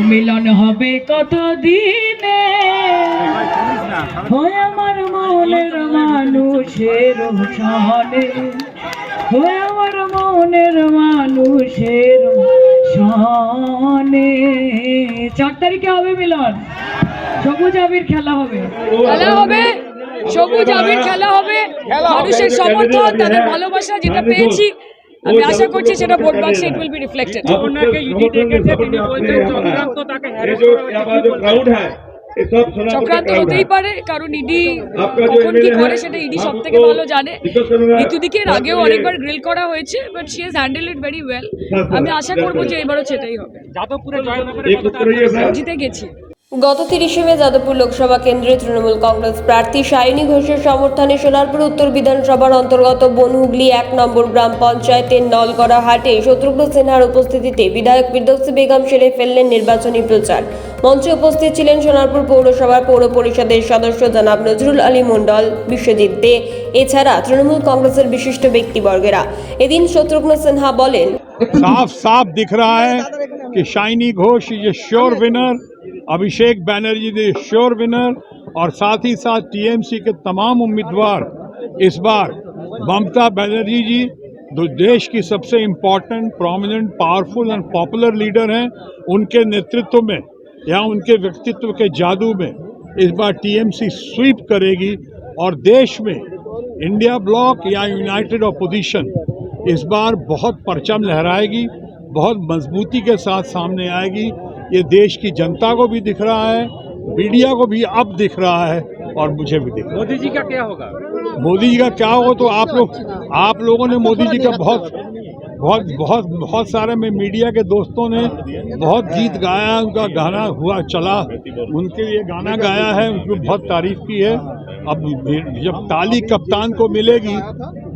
মিলন হবে কত দিনে হয় আমার মনের মানুষের সনে হয় আমার মনের মানুষের সনে চার তারিখে হবে মিলন। সবুজ আবির খেলা হবে। খেলা হবে। সবুজ আবির খেলা হবে। মানুষের সমর্থন, তাদের ভালোবাসা যেটা পেয়েছি। আমি আশা করছি সেটা ভোট বাক্সে ইট উইল বি রিফ্লেক্টেড ওনাকে ইডি ডেকেছে তিনি বলছেন চক্রান্ত তাকে হ্যারাস করা হয়েছে চক্রান্ত হতেই পারে কারণ ইডি কখন কি করে সেটা ইডি সব থেকে ভালো জানে। ঋতুদিকের আগেও অনেকবার গ্রিল করা হয়েছে but she has handle it very well আমি আশা করব যে এবারও সেটাই হবে। যাদবপুরে জিতে গেছি। গত তিরিশে মে যাদবপুর লোকসভা কেন্দ্রে তৃণমূল কংগ্রেস প্রার্থী সায়নী ঘোষের সমর্থনে সোনারপুর উত্তর বিধানসভার অন্তর্গত বনহুগলি এক নম্বর গ্রাম পঞ্চায়েতের নলগড়া হাটে শত্রুঘ্ন সিনহার উপস্থিতিতে বিধায়ক ফিরদৌসি বেগম সেরে ফেললেন নির্বাচনী প্রচার মঞ্চে উপস্থিত ছিলেন সোনারপুর পৌরসভার পৌর পরিষদের সদস্য জনাব নজরুল আলী মণ্ডল বিশ্বজিৎ দে এছাড়া তৃণমূল কংগ্রেসের বিশিষ্ট ব্যক্তিবর্গেরা এদিন শত্রুঘ্ন সিনহা বলেন साफ साफ दिख रहा है कि Shiny Ghosh is a sure winner Abhishek Banerjee is sure winner और साथ ही साथ टीएमसी के तमाम उम्मीदवार इस बार ममता बनर्जी जी, जो देश की सबसे important prominent powerful and popular leader हैं, उनके नेतृत्व में या उनके व्यक्तित्व के जादू में इस बार टीएमसी स्वीप करेगी और देश में इंडिया ब्लॉक या यूनाइटेड अपोजिशन इस बार बहुत परचम लहराएगी, बहुत मजबूती के साथ सामने आएगी ये देश की जनता को भी दिख रहा है मीडिया को भी अब दिख रहा है और मुझे भी दिख रहा मोदी जी का क्या होगा? मोदी जी का क्या होगा तो आप लोग आप लोगों ने मोदी जी का बहुत बहुत बहुत बहुत सारे में मीडिया के दोस्तों ने बहुत गीत गाया उनका गाना हुआ चला उनके लिए गाना गाया है उनको बहुत तारीफ़ की है। अब जब ताली कप्तान को मिलेगी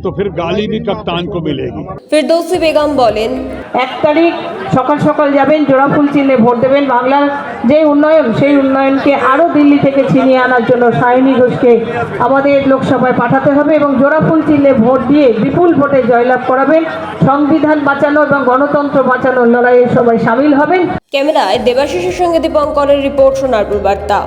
तो फिर गाली भी कप्तान को मिलेगी ফিরদৌসি বেগম বলেন এক তারিখ সকাল সকাল যাবেন জোড়া ফুল চিহ্নে ভোট দেবেন বাংলার যে উন্নয়ন সেই উন্নয়নকে আরও দিল্লি থেকে ছিনিয়ে আনার জন্য সায়নী ঘোষকে আমাদের লোকসভায় পাঠাতে হবে এবং জোড়া ফুল চিহ্নে ভোট দিয়ে বিপুল ভোটে জয়লাভ করাবেন সংবিধান বাঁচানো এবং গণতন্ত্র বাঁচানোর লড়াইয়ে সবাই সামিল হবেন ক্যামেরায় দেবাশিসের সঙ্গে দীপঙ্করের রিপোর্ট সোনারপুর বার্তা